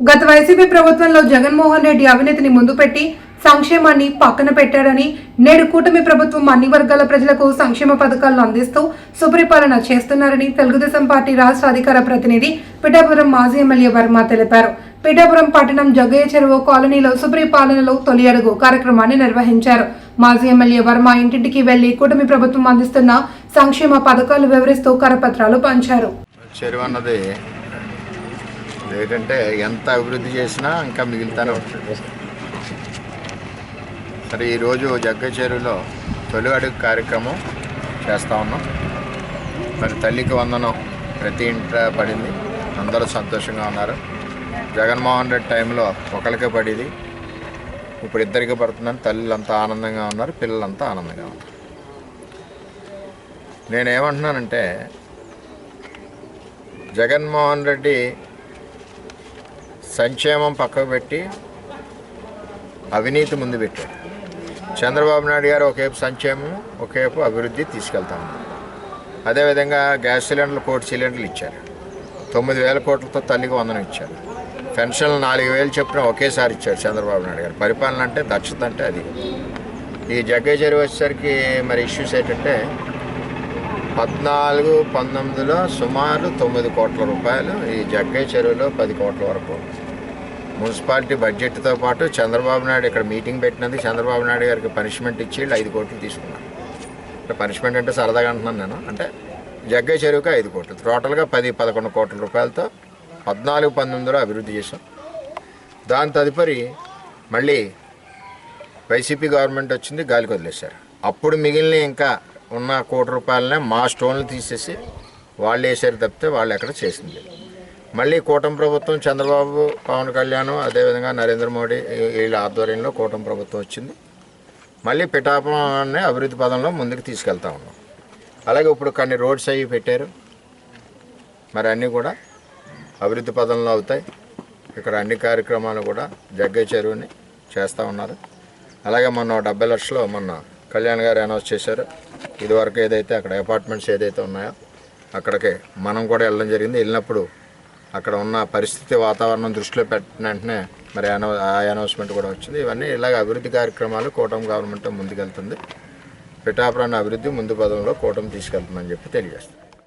గత వైసీపీ ప్రభుత్వంలో జగన్మోహన్ రెడ్డి అవినీతిని ముందు పెట్టి సంక్షేమాన్ని పక్కన పెట్టాడని నేడు కూటమి ప్రభుత్వం అన్ని వర్గాల ప్రజలకు సంక్షేమ పథకాలను అందిస్తూ సుపరిపాలన చేస్తున్నారని తెలుగుదేశం పార్టీ రాష్ట్ర అధికార ప్రతినిధి పిఠాపురం మాజీ ఎమ్మెల్యే వర్మ తెలిపారు. పిఠాపురం పట్టణం జగ్గయ్య చెరువు కాలనీలో సుపరిపాలనలో తొలి అడుగు కార్యక్రమాన్ని నిర్వహించారు. మాజీ ఎమ్మెల్యే వర్మ ఇంటింటికి వెళ్ళి కూటమి ప్రభుత్వం అందిస్తున్న సంక్షేమ పథకాలు వివరిస్తూ కరపత్రాలు పంచారు. చెరువు అన్నది ఏంటంటే ఎంత అభివృద్ధి చేసినా ఇంకా మిగులుతానే ఉంటుంది. సరే ఈరోజు జగ్గ చెరువులో తొలి అడుగు కార్యక్రమం చేస్తూ ఉన్నాం. మరి తల్లికి వందనం ప్రతి ఇంట పడింది. అందరూ సంతోషంగా ఉన్నారు. జగన్మోహన్ రెడ్డి టైంలో ఒకరికే పడింది. ఇప్పుడు ఇద్దరికి పడుతుందని తల్లులంతా ఆనందంగా ఉన్నారు పిల్లలంతా ఆనందంగా ఉన్నారు. నేనేమంటున్నానంటే జగన్మోహన్ రెడ్డి సంక్షేమం పక్కకు పెట్టి అవినీతి ముందు పెట్టాడు. చంద్రబాబు నాయుడు గారు ఒకవైపు సంక్షేమం ఒకవైపు అభివృద్ధి తీసుకెళ్తాము అదేవిధంగా గ్యాస్ సిలిండర్లు కోటి సిలిండర్లు ఇచ్చారు. తొమ్మిది వేల కోట్లతో తల్లికి వందనం ఇచ్చారు. పెన్షన్లు నాలుగు వేలు చెప్పిన ఒకేసారి ఇచ్చారు చంద్రబాబు నాయుడు గారు. పరిపాలన అంటే దక్షత అంటే అది. ఈ జగ్గయ్య చెరువు వచ్చేసరికి మరి ఇష్యూస్ ఏంటంటే పద్నాలుగు పంతొమ్మిదిలో సుమారు తొమ్మిది కోట్ల రూపాయలు ఈ జగ్గయ్య చెరువులో పది కోట్ల వరకు. మున్సిపాలిటీ బడ్జెట్తో పాటు చంద్రబాబు నాయుడు ఇక్కడ మీటింగ్ పెట్టినందుకు చంద్రబాబు నాయుడు గారికి పనిష్మెంట్ ఇచ్చి వీళ్ళు ఐదు కోట్లు తీసుకున్నారు. అంటే పనిష్మెంట్ అంటే సరదాగా అంటున్నాను నేను. అంటే జగ్గయ్య చెరువుకి ఐదు కోట్లు. టోటల్గా పది పదకొండు కోట్ల రూపాయలతో పద్నాలుగు పంతొమ్మిదిలో అభివృద్ధి చేశాం. దాని తదుపరి మళ్ళీ వైసీపీ గవర్నమెంట్ వచ్చింది గాలికి వదిలేశారు. అప్పుడు మిగిలిన ఇంకా ఉన్న కోటి రూపాయలనే మా స్టోన్లు తీసేసి వాళ్ళు వేసారు తప్పితే వాళ్ళు ఎక్కడ చేసింది? మళ్ళీ కూటమి ప్రభుత్వం చంద్రబాబు పవన్ కళ్యాణ్ అదేవిధంగా నరేంద్ర మోడీ వీళ్ళ ఆధ్వర్యంలో కూటమి ప్రభుత్వం వచ్చింది. మళ్ళీ పిఠాపురాన్ని అభివృద్ధి పదంలో ముందుకు తీసుకెళ్తా ఉన్నాం. అలాగే ఇప్పుడు కొన్ని రోడ్స్ అవి పెట్టారు. మరి అన్నీ కూడా అభివృద్ధి పదంలో అవుతాయి. ఇక్కడ అన్ని కార్యక్రమాలు కూడా జగ్గే చెరువుని చేస్తూ ఉన్నారు. అలాగే మొన్న డెబ్బై లక్షలు మొన్న కళ్యాణ్ గారు అనౌన్స్ చేశారు. ఇదివరకు ఏదైతే అక్కడ అపార్ట్మెంట్స్ ఏదైతే ఉన్నాయో అక్కడికి మనం కూడా వెళ్ళడం జరిగింది. వెళ్ళినప్పుడు అక్కడ ఉన్న పరిస్థితి వాతావరణం దృష్టిలో పెట్టిన వెంటనే మరి అనౌ ఆ అనౌన్స్మెంట్ కూడా వచ్చింది. ఇవన్నీ ఇలాగ అభివృద్ధి కార్యక్రమాలు కూటమి గవర్నమెంట్ ముందుకెళ్తుంది. పిఠాపురాన్ని అభివృద్ధి ముందు పదంలో కూటమి తీసుకెళ్తుందని చెప్పి తెలియజేస్తుంది.